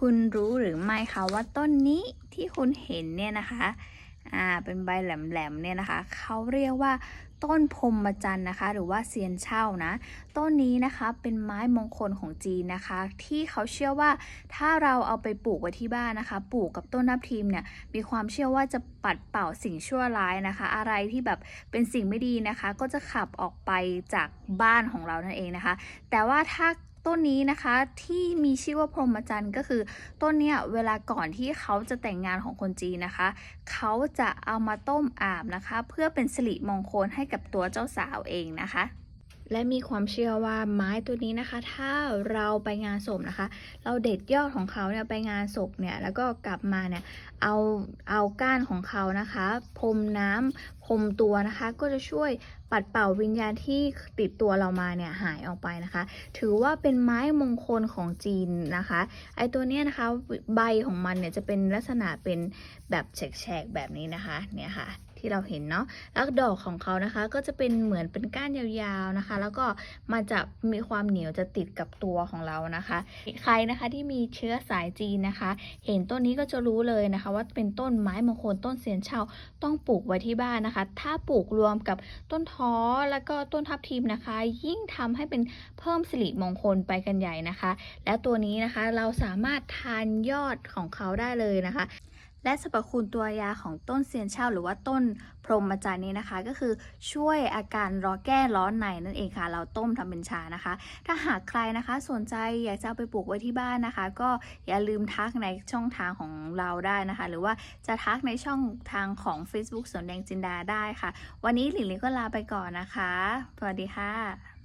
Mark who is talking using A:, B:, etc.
A: คุณรู้หรือไม่คะว่าต้นนี้ที่คุณเห็นเนี่ยนะคะอ่าเป็นใบแหลมๆเนี่ยนะคะเขาเรียกว่าต้นพรมจันนะคะ หรือว่าเซียนเช่านะ ต้นนี้นะคะเป็นไม้มงคลของจีนนะคะ ที่เขาเชื่อว่าถ้าเราเอาไปปลูกไว้ที่บ้านนะคะ ปลูกกับต้นทับทิมเนี่ยมีความเชื่อว่าจะปัดเป่าสิ่งชั่วร้ายนะคะ อะไรที่แบบเป็นสิ่งไม่ดีนะคะ ก็จะขับออกไปจากบ้านของเรานั่นเองนะคะ แต่ว่าถ้า ต้นนี้นะคะที่มีชื่อว่าพรหมจันทร์ก็คือต้นเนี้ยเวลาก่อนที่เขาจะแต่งงานของคนจีนนะคะ เขาจะเอามาต้มอาบนะคะ เพื่อเป็นสิริมงคลให้กับตัวเจ้าสาวเองนะคะ และมีความเชื่อว่าไม้ตัวนี้นะคะ ถ้าเราไปงานศพนะคะ เราเด็ดยอดของเขาเนี่ยไปงานศพเนี่ยแล้วก็กลับมาเนี่ยเอาเอาก้านของเขานะคะพรมน้ำพรมตัวนะคะ ก็จะช่วยปัดเป่าวิญญาณที่ติดตัวเรามาเนี่ยหายออกไปนะคะ ถือว่าเป็นไม้มงคลของจีนนะคะ ไอตัวเนี้ยนะคะใบของมันเนี่ยจะเป็นลักษณะเป็นแบบแฉกๆแบบนี้นะคะเนี่ยค่ะ ที่เราเห็นเนาะแล้วดอกของเขานะคะ ก็จะเป็นเหมือนเป็นก้านยาวๆนะคะ แล้วก็มันจะมีความเหนียวจะติดกับตัวของเรานะคะ ใครนะคะที่มีเชื้อสายจีนนะคะ เห็นต้นนี้ก็จะรู้เลยนะคะ ว่าเป็นต้นไม้มงคลต้นเสียนเช่าต้องปลูกไว้ที่บ้านนะคะ ถ้าปลูกรวมกับต้นท้อแล้วก็ต้นทับทิมนะคะ ยิ่งทำให้เป็นเพิ่มสิริมงคลไปกันใหญ่นะคะ และตัวนี้นะคะเราสามารถทานยอดของเขาได้เลยนะคะ และสรรพคุณตัวยาของต้นเซียนเช่าหรือว่าต้นพรหมจันทร์นี้นะคะ ก็คือช่วยอาการร้อนแก้ร้อนในนั่นเองค่ะ เราต้มทำเป็นชานะคะ ถ้าหากใครนะคะสนใจอยากจะเอาไปปลูกไว้ที่บ้านนะคะ ก็อย่าลืมทักในช่องทางของเราได้นะคะ หรือว่าจะทักในช่องทางของ Facebook สวนแดงจินดาได้ค่ะ วันนี้หลินลินก็ลาไปก่อนนะคะสวัสดีค่ะ